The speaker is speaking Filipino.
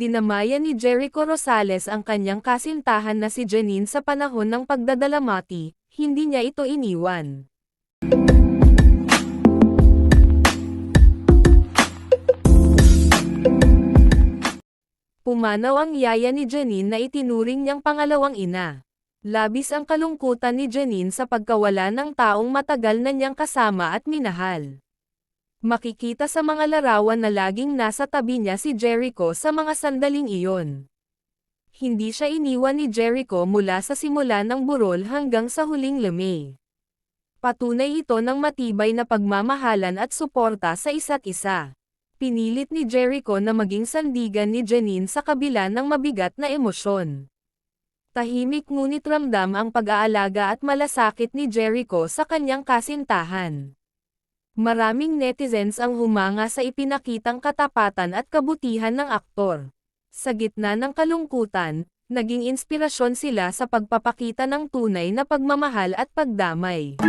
Dinamaya ni Jericho Rosales ang kanyang kasintahan na si Janine sa panahon ng pagdadalamati, hindi niya ito iniwan. Pumanaw ang yaya ni Janine na itinuring niyang pangalawang ina. Labis ang kalungkutan ni Janine sa pagkawala ng taong matagal na niyang kasama at minahal. Makikita sa mga larawan na laging nasa tabi niya si Jericho sa mga sandaling iyon. Hindi siya iniwan ni Jericho mula sa simula ng burol hanggang sa huling lemay. Patunay ito ng matibay na pagmamahalan at suporta sa isa't isa. Pinilit ni Jericho na maging sandigan ni Janine sa kabila ng mabigat na emosyon. Tahimik ngunit ramdam ang pag-aalaga at malasakit ni Jericho sa kanyang kasintahan. Maraming netizens ang humanga sa ipinakitang katapatan at kabutihan ng aktor. Sa gitna ng kalungkutan, naging inspirasyon sila sa pagpapakita ng tunay na pagmamahal at pagdamay.